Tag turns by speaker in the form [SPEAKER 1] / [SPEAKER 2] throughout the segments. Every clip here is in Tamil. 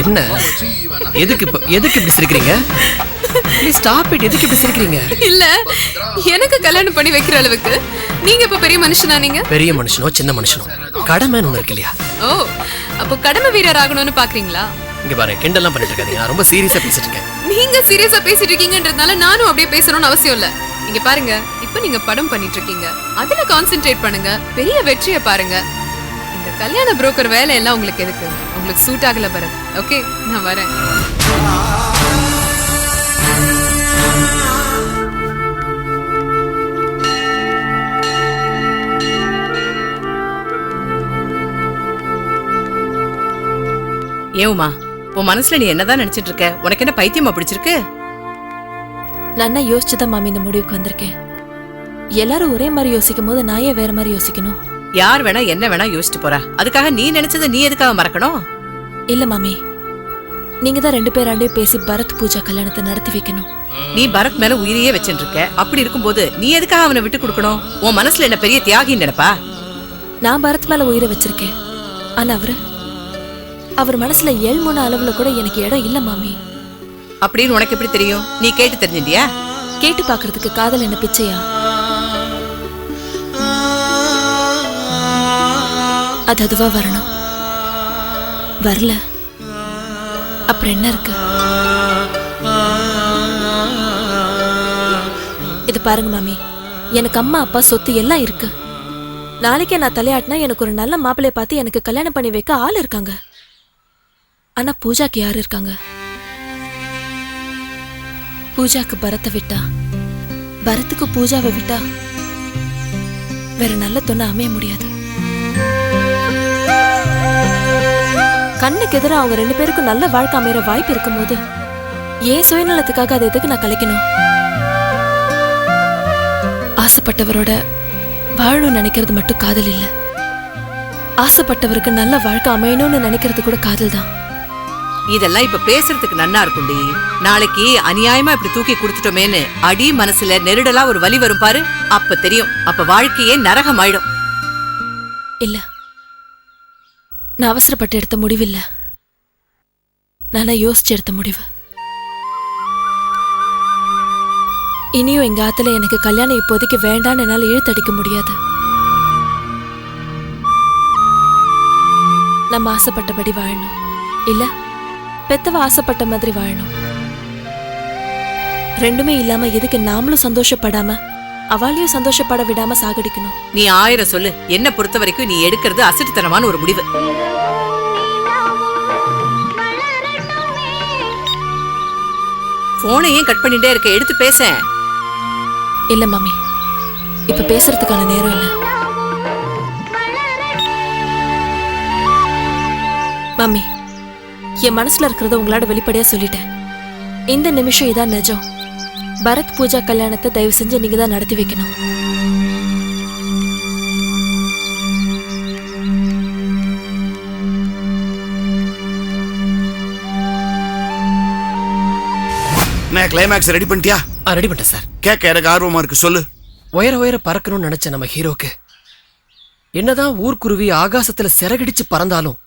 [SPEAKER 1] என்ன? எதுக்கு எதுக்கு இப்படி சிரிக்கிறீங்க? ஸ்டாப் இட் எதுக்கு இப்படி சிரிக்கிறீங்க?
[SPEAKER 2] இல்ல எனக்கு கல்யாணம் பண்ணி வைக்கிற அளவுக்கு நீங்க இப்ப பெரிய மனுஷனா நீங்க?
[SPEAKER 1] பெரிய மனுஷனோ சின்ன மனுஷனோ? கடமைன்னு ஒண்ணு இருக்கு இல்லையா?
[SPEAKER 2] ஓ அப்போ கடமை வீரர் ஆகணும்னு பாக்குறீங்களா?
[SPEAKER 1] இங்க பாரு கிண்டல்லாம் பண்ணிட்டு இருக்காதீங்க. நான் ரொம்ப சீரியஸா பேசிட்டு இருக்கேன்.
[SPEAKER 2] நீங்க சீரியஸா பேசிட்டு இருக்கீங்கன்றதுனால நானும் அப்படியே பேசணும்னு அவசியம் இல்ல. இங்க பாருங்க இப்ப நீங்க படம் பண்ணிட்டு இருக்கீங்க. அதுல கான்சென்ட்ரேட் பண்ணுங்க. பெரிய வெற்றியை பாருங்க. கல்யாண புரோக்கர் வேலை எல்லாம் உங்களுக்கு எதுக்கு? உங்களுக்கு சூட் ஆகல பரத் ஓகே நான் வரேன்.
[SPEAKER 3] ஏவுமா உன் மனசுல நீ என்னதான் நினைச்சிட்டு இருக்க? உனக்கு என்ன பைத்தியமா பிடிச்சிருக்கு?
[SPEAKER 4] நான் யோசிச்சுதான் மாமி இந்த முடிவுக்கு வந்திருக்கேன். எல்லாரும் ஒரே மாதிரி யோசிக்கும் போது நான் ஏன் வேற மாதிரி யோசிக்கணும்?
[SPEAKER 3] யார் வேணா என்ன வேணா யோசிச்சுட்டு போறா. அதுக்காக நீ நினைச்சதை நீ எதுக்காக மறக்கணும்?
[SPEAKER 4] இல்ல மாமி. நீங்க தான் ரெண்டு பேராண்டையும் பேசி பரத் பூஜா கல்யாணத்தை நடத்தி வைக்கணும்.
[SPEAKER 3] நீ பரத் மேல உயிரையே வச்சுட்டு இருக்க அப்படி இருக்கும்போது நீ எதுக்காக அவனை விட்டு கொடுக்கணும்? உன் மனசுல என்ன பெரிய தியாகின்னு நினைப்பா?
[SPEAKER 4] நான் பரத் மேல உயிரை வச்சிருக்கேன். ஆனா அவரு அவர் மனசுல ஏழ்மூணு அளவுல கூட எனக்கு இடம் இல்ல மாமி.
[SPEAKER 3] அப்படின்னு உனக்கு எப்படி தெரியும்? நீ கேட்டு தெரிஞ்சிட்டியா?
[SPEAKER 4] கேட்டு பாக்குறதுக்கு காதல் என்ன பிச்சையா? அது அதுவா வரணும். வரல. அப்புறம் என்ன இருக்கு? இது பாருங்க மாமி. எனக்கு அம்மா அப்பா சொத்து எல்லாம் இருக்கு. நாளைக்கே நான் தலையாட்டினா எனக்கு ஒரு நல்ல மாப்பிள்ளைய பார்த்து எனக்கு கல்யாணம் பண்ணி வைக்க ஆள் இருக்காங்க. ஆனா பூஜாக்கு யாரு இருக்காங்க? பூஜாக்கு பரத்தை விட்டா? பரத்துக்கு பூஜாவை விட்டா? வேற நல்ல தொண்ண அமைய முடியாது. கண்ணுக்கு எதிராக அவங்க ரெண்டு பேருக்கும் நல்ல வாழ்க்கை அமையற வாய்ப்பு இருக்கும்போது ஏன் சுயநலத்துக்காக அதை எதுக்கு நான் கலைக்கணும்? ஆசைப்பட்டவரோட வாழணும்னு நினைக்கிறது மட்டும் காதல் இல்ல. ஆசைப்பட்டவருக்கு நல்ல வாழ்க்கை அமையணும்னு நினைக்கிறது கூட காதல் தான்.
[SPEAKER 3] இதெல்லாம் இப்ப பேசுறதுக்கு நன்னா இருக்கும்டி நாளைக்கு அநியாயமா இப்படி தூக்கி கொடுத்துட்டோமேன்னு அடி மனசுல நெருடலா ஒரு வலி வரும் பாரு. அப்ப தெரியும். அப்ப வாழ்க்கையே நரகம் ஆயிடும்
[SPEAKER 4] இல்ல. நான் அவசரப்பட்டு எடுத்த முடிவு இல்ல நானா யோசிச்சு எடுத்த முடிவு. இனியும் எங்க ஆத்துல எனக்கு கல்யாணம் இப்போதைக்கு வேண்டான்னு என்னால இழுத்தடிக்க முடியாது. நம்ம ஆசைப்பட்டபடி வாழணும். இல்ல? பெத்தவ ஆசைப்பட்ட மாதிரி வாழணும். ரெண்டுமே இல்லாம எதுக்கு நாமளும் சந்தோஷப்படாம அவளையும் சந்தோஷப்பட விடாம சாகடிக்கணும்.
[SPEAKER 3] நீ ஆயிரம் சொல்லு. என்ன பொறுத்த வரைக்கும் நீ எடுக்கிறது அசட்டுத்தனமான ஒரு முடிவு. போனை ஏன் கட் பண்ணிட்டே இருக்க. எடுத்து பேசேன்
[SPEAKER 4] இல்ல மாமி இப்ப பேசுறதுக்கான நேரம் இல்ல. மாமி என் மனசுல இருக்கிறத உங்களோட வெளிப்படையா சொல்லிட்டேன். இந்த நிமிஷம் இதான் நிஜம். பரத் பூஜா கல்யாணத்தை தயவு செஞ்சு நீங்க தான் நடத்தி வைக்கணும்.
[SPEAKER 5] என்ன கிளைமேக்ஸ் ரெடி பண்ணிட்டியா?
[SPEAKER 1] ரெடி பண்ணிட்டேன் சார்
[SPEAKER 5] கேட்க எனக்கு ஆர்வமா இருக்கு சொல்லு.
[SPEAKER 1] உயர உயர பறக்கணும்னு நினைச்ச நம்ம ஹீரோக்கு. என்னதான் ஊர்க்குருவி ஆகாசத்துல சிறகடிச்சு பறந்தாலும்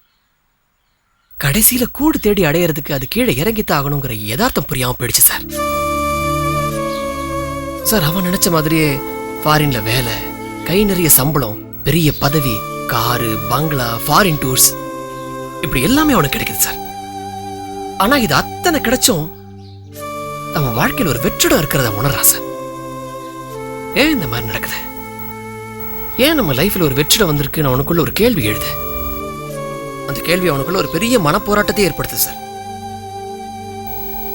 [SPEAKER 1] கடைசியில கூடு தேடி அடையறதுக்கு அது கீழே இறங்கித்தான் ஆகணுங்கிற யதார்த்தம் புரியாம போயிடுச்சு சார் சார் அவன் நினைச்ச மாதிரியே ஃபாரின்ல வேலை. கை நிறைய சம்பளம் பெரிய பதவி காரு பங்களா ஃபாரின் டூர்ஸ் இப்படி எல்லாமே அவனுக்கு கிடைக்குது சார். ஆனா இது அத்தனை கிடைச்சும் அவன் வாழ்க்கையில் ஒரு வெற்றிடம் இருக்கிறத உணர்றான் சார். ஏன் இந்த மாதிரி நடக்குது? ஏன் நம்ம லைஃப்ல ஒரு வெற்றிடம் வந்திருக்குன்னு அவனுக்குள்ள ஒரு கேள்வி எழுது? அந்த கேள்வி அவனுக்குள்ள ஒரு பெரிய மனப்போராட்டத்தை ஏற்படுத்துது சார்.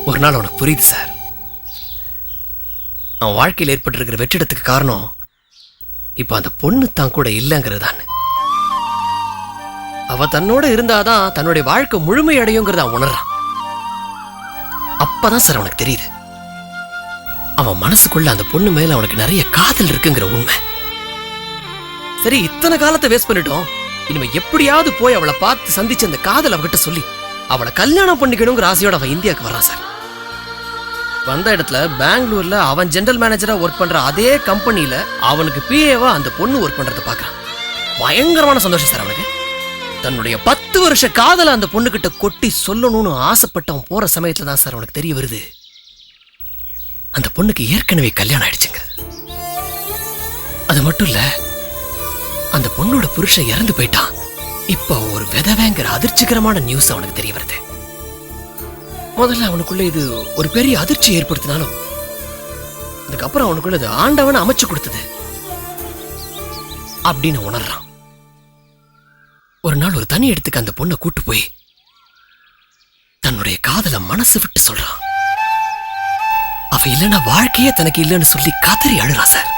[SPEAKER 1] ஒரு நாள் அவனுக்கு புரியுது சார். அவன் வாழ்க்கையில் ஏற்பட்டிருக்கிற வெற்றிடத்துக்கு காரணம் இப்ப அந்த பொண்ணு தான் கூட இல்லைங்கிறது தான் அவ தன்னோட இருந்தாதான் தன்னுடைய வாழ்க்கை முழுமையடையுங்கிறத அவன் உணர்றான். அப்பதான் சார் அவனுக்கு தெரியுது. அவன் மனசுக்குள்ள அந்த பொண்ணு மேல அவனுக்கு நிறைய காதல் இருக்குங்கிற உண்மை. சரி இத்தனை காலத்தை வேஸ்ட் பண்ணிட்டோம். இனிமே எப்படியாவது போய் அவளை பார்த்து சந்திச்சு அந்த காதல் அவகிட்ட சொல்லி அவளை கல்யாணம் பண்ணிக்கணுங்கிற ஆசையோட அவன் இந்தியாவுக்கு வரான் சார். வந்த இடத்துல பெங்களூர்ல அவன் ஜெனரல் மேனேஜரா ஒர்க் பண்ற அதே கம்பெனில அவனுக்கு பிஏவா அந்த பொண்ணு ஒர்க் பண்றத பாக்குறான் பயங்கரமான சந்தோஷம் சார் அவனுக்கு தன்னுடைய பத்து வருஷ காதல அந்த பொண்ணுகிட்ட கொட்டி சொல்லணும்னு ஆசைப்பட்டவன் போற சமயத்துல தான் சார் அவனுக்கு தெரிய வருது. அந்த பொண்ணுக்கு ஏற்கனவே கல்யாணம் ஆயிடுச்சுங்க. அது மட்டும் இல்ல அந்த பொண்ணோட புருஷன் இறந்து போயிட்டான். இப்போ ஒரு விதவேங்கிற அதிர்ச்சிகரமான நியூஸ் அவனுக்கு தெரிய வருது. முதல்ல அவனுக்குள்ள இது ஒரு பெரிய அதிர்ச்சி ஏற்படுத்தினாலும் அதுக்கப்புறம் அவனுக்குள்ள இது ஆண்டவன் அமைச்சு கொடுத்தது. அப்படின்னு உணர்றான். ஒரு நாள் ஒரு தனி இடத்துக்கு அந்த பொண்ணை கூட்டு போய் தன்னுடைய காதல மனசு விட்டு சொல்றான். அவ இல்லைன்னா வாழ்க்கையே தனக்கு இல்லைன்னு சொல்லி கதறி அழுறான் சார்.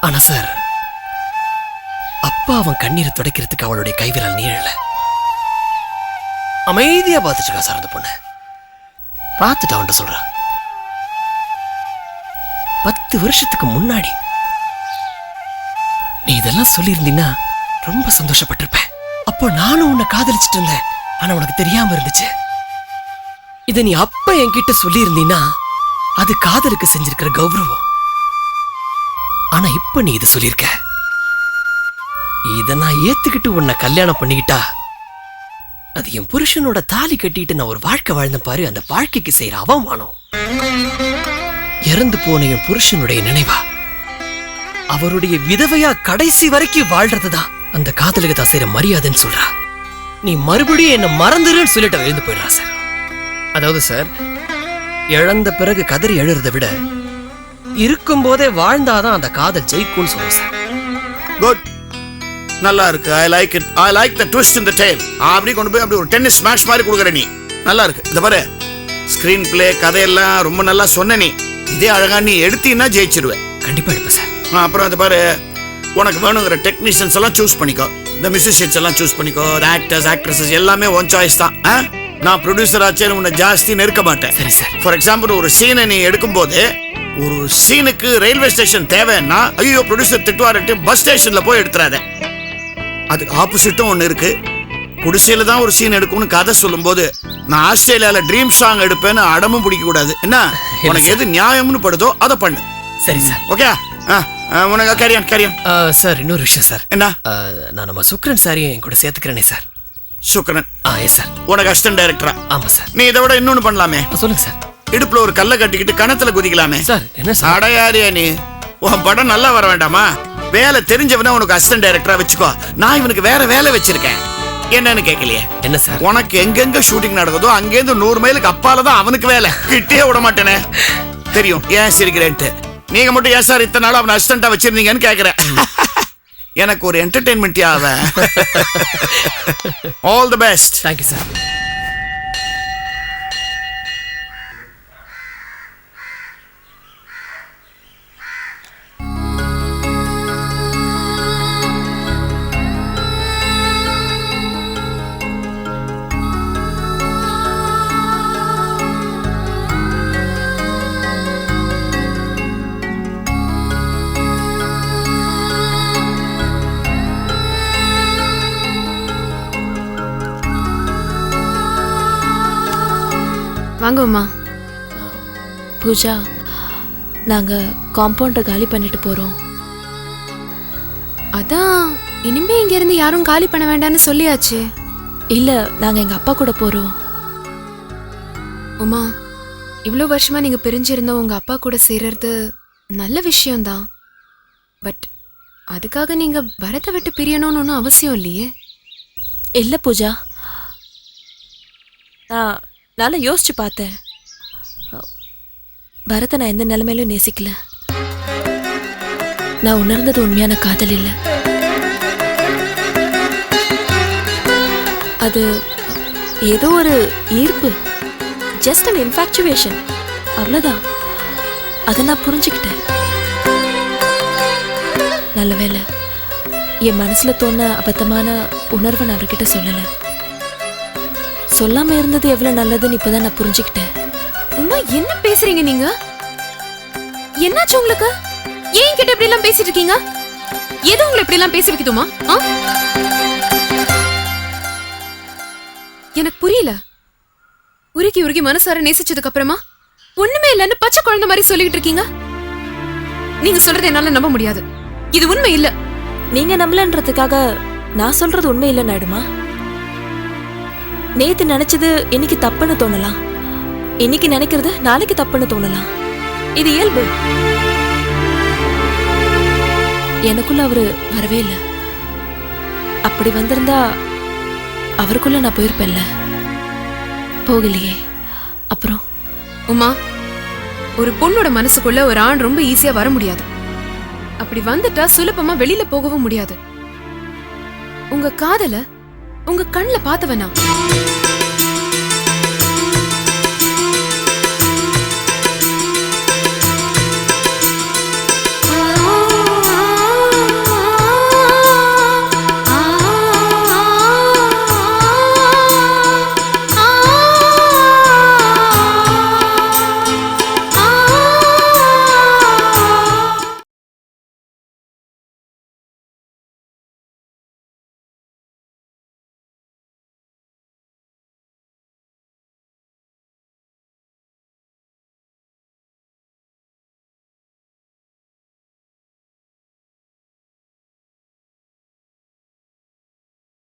[SPEAKER 1] ஆனா சார் அப்பா அவன் கண்ணீரை துடைக்கிறதுக்கு அவளுடைய கைவிரல் நீழல அமைதியா பார்த்துட்டு சார் அந்த பொண்ணு. பார்த்துட்டு அவன்கிட்ட சொல்றா. பத்து வருஷத்துக்கு முன்னாடி நீ இதெல்லாம் சொல்லியிருந்தீங்கன்னா ரொம்ப சந்தோஷப்பட்டிருப்பேன். அப்போ நானும் உன்னை காதலிச்சிட்டு இருந்தேன். ஆனா உனக்கு தெரியாம இருந்துச்சு. இத நீ அப்ப என்கிட்ட சொல்லியிருந்தீன்னா அது காதலுக்கு செஞ்சிருக்கிற கௌரவம். ஆனா இப்ப நீ இதை சொல்லியிருக்க. இதை நான் ஏத்துக்கிட்டு உன்னை கல்யாணம் பண்ணிக்கிட்டா அது என் புருஷனோட தாலி கட்டிட்டு நான் ஒரு வாழ்க்கை வாழ்ந்த பாரு. அந்த வாழ்க்கைக்கு செய்யற அவமானம். இறந்து போன என் புருஷனுடைய நினைவா. அவருடைய விதவையா கடைசி வரைக்கும் வாழ்றதுதான். அந்த காதலுக்கு தான் செய்யற மரியாதைன்னு சொல்றா. நீ மறுபடியும் என்ன மறந்துருன்னு சொல்லிட்டு எழுந்து போயிடுறா சார். அதாவது சார் இழந்த பிறகு கதறி எழுறதை விட இருக்கும் போதே வாழ்ந்தாதான் அந்த காதல் ஜெயிக்கும்னு சொல்லுவோம் சார்.
[SPEAKER 5] குட் நல்லா இருக்கு I like it I like the twist in the tale அப்படி கொண்டு போய் அப்படி ஒரு டென்னிஸ் மேட்ச் மாதிரி கொடுக்குற நீ. நல்லா இருக்கு இந்த பாரு. ஸ்கிரீன் பிளே கதையெல்லாம் ரொம்ப நல்லா சொன்ன நீ. இதே அழகா நீ எடுத்தீன்னா ஜெயிச்சிருவேன்
[SPEAKER 1] கண்டிப்பா எடுப்பேன் சார்.
[SPEAKER 5] அப்புறம் அது பாரு. உனக்கு வேணுங்கிற டெக்னீஷியன்ஸ் எல்லாம் சூஸ் பண்ணிக்கோ. இந்த மியூசிஷியன்ஸ் எல்லாம் சூஸ் பண்ணிக்கோ. ஆக்டர்ஸ் ஆக்ட்ரஸஸ் எல்லாமே ஒன் சாய்ஸ் தான்? நான் ப்ரொடியூசர் ஆச்சேன்னு உன்னை ஜாஸ்தி நெருக்க மாட்டேன்.
[SPEAKER 1] சரி சார்.
[SPEAKER 5] ஃபார் எக்ஸாம்பிள் ஒரு சீனை நீ எடுக்கும்போது ஒரு சீனுக்கு ரயில்வே ஸ்டேஷன் தேவைன்னா ஐயோ ப்ரொடியூசர் திட்டுவாருட்டு பஸ் ஸ்டேஷன்ல போய் எடுத்துறாத. அதுக்கு ஆப்போசிட்டும் ஒன்று இருக்கு. குடிசையில தான் ஒரு சீன் எடுக்கணும்னு கதை சொல்லும்போது நான் ஆஸ்திரேலியால ட்ரீம் சாங் எடுப்பேன்னு அடமும் பிடிக்க கூடாது. என்ன? உனக்கு எது நியாயம்னு படுதோ அதை பண்ணு.
[SPEAKER 1] சரி சார்
[SPEAKER 5] ஓகே உனக்கு கரியான் கரியான்
[SPEAKER 1] ஆ, சார் இன்னொரு விஷயம் சார்
[SPEAKER 5] என்ன?
[SPEAKER 1] நான் நம்ம சுக்ரன் சாரையும் என் கூட சேர்த்துக்கிறேனே sir
[SPEAKER 5] Sukkaran.
[SPEAKER 1] Ah yes sir
[SPEAKER 5] உனக்கு அசிஸ்டன்ட் டைரக்டரா
[SPEAKER 1] ஆமா சார்
[SPEAKER 5] நீ இதை விட இன்னொன்னு பண்ணலாமே?
[SPEAKER 1] சொல்லுங்க சார்
[SPEAKER 5] இடுப்புல ஒரு கல்லை கட்டிக்கிட்டு கணத்துல குதிக்கலாமே?
[SPEAKER 1] சார் என்ன சார்
[SPEAKER 5] அடையாரியா நீ. உன் படம் நல்லா வர வேண்டாமா? வேலை தெரிஞ்சவன உனக்கு அசிஸ்டன்ட் டைரக்டரா வச்சுக்கோ. நான் இவனுக்கு வேற வேலை வச்சிருக்கேன். என்னன்னு கேட்கலையே?
[SPEAKER 1] என்ன சார்?
[SPEAKER 5] உனக்கு எங்கெங்க ஷூட்டிங் நடக்குதோ அங்கேருந்து நூறு மைலுக்கு அப்பால தான் அவனுக்கு வேலை. கிட்டே விட மாட்டேனே. தெரியும். ஏன் சிரிக்கிறேன்ட்டு. நீங்க மட்டும் ஏன் சார் இத்தனை நாள் அவன் அசிஸ்டண்டா வச்சிருந்தீங்கன்னு கேக்குறேன் எனக்கு ஒரு என்டர்டைன்மெண்ட் அவன். All the best
[SPEAKER 1] thank you sir
[SPEAKER 2] வாங்க உமா
[SPEAKER 4] பூஜா நாங்க காம்பவுண்டை காலி பண்ணிட்டு போறோம்.
[SPEAKER 2] அதான் இனிமே இங்க இருந்து யாரும் காலி பண்ண வேண்டாம்னு சொல்லியாச்சு.
[SPEAKER 4] இல்ல நாங்க எங்க அப்பா கூட போறோம்.
[SPEAKER 2] உமா இவ்வளோ வருஷமா நீங்க பிரிஞ்சிருந்த உங்க அப்பா கூட சேர்றது நல்ல விஷயம்தான். பட் அதுக்காக நீங்க வரத்தை விட்டு பிரியணும்னு ஒன்றும் அவசியம் இல்லையே.
[SPEAKER 4] இல்ல பூஜா. நான் நல்லா யோசிச்சு பார்த்தேன். பரத்தை நான் எந்த நிலைமையிலும் நேசிக்கல. நான் உணர்ந்தது உண்மையான காதல் இல்ல. அது ஏதோ ஒரு ஈர்ப்பு. ஜஸ்ட் அன் இன்ஃபாக்சுவேஷன் அவ்வளோதான் அதை நான் புரிஞ்சுக்கிட்டேன். நல்ல வேலை என் மனசுல தோண அபத்தமான உணர்வை நான் அவர்கிட்ட சொல்லலை. சொல்லாம இருந்தது எவ்வளவு நல்லதுன்னு இப்பதான் நான் புரிஞ்சுக்கிட்டேன்.
[SPEAKER 2] உமா என்ன பேசுறீங்க நீங்க? என்னாச்சு உங்களுக்கு? ஏன் கிட்ட இப்படி எல்லாம் பேசிட்டு இருக்கீங்க? எது உங்களை இப்படி எல்லாம் பேச வைக்குதுமா ஆ? எனக்கு புரியல. உருகி உருகி மனசார நேசிச்சதுக்கு அப்புறமா ஒண்ணுமே இல்லைன்னு பச்சை குழந்தை மாதிரி சொல்லிட்டு இருக்கீங்க. நீங்க சொல்றது என்னால நம்ப முடியாது. இது உண்மை இல்ல.
[SPEAKER 4] நீங்க நம்பலன்றதுக்காக நான் சொல்றது உண்மை இல்லைன்னு ஆயிடுமா? நேத்து நினைச்சது இன்னைக்கு தப்புன்னு தோணலாம். இன்னைக்கு நினைக்கிறது நாளைக்கு தப்புன்னு தோணலாம். இது இயல்பு. எனக்குள்ள அவரு வரவே இல்லை. அப்படி வந்திருந்தா அவருக்குள்ள நான் போயிருப்பேன்ல. போகலையே. அப்புறம்?
[SPEAKER 2] உமா ஒரு பொண்ணோட மனசுக்குள்ள ஒரு ஆண் ரொம்ப ஈஸியா வர முடியாது. அப்படி வந்துட்டா சுலபமா வெளியில போகவும் முடியாது. உங்க காதல உங்க கண்ணுல பார்த்தவனா?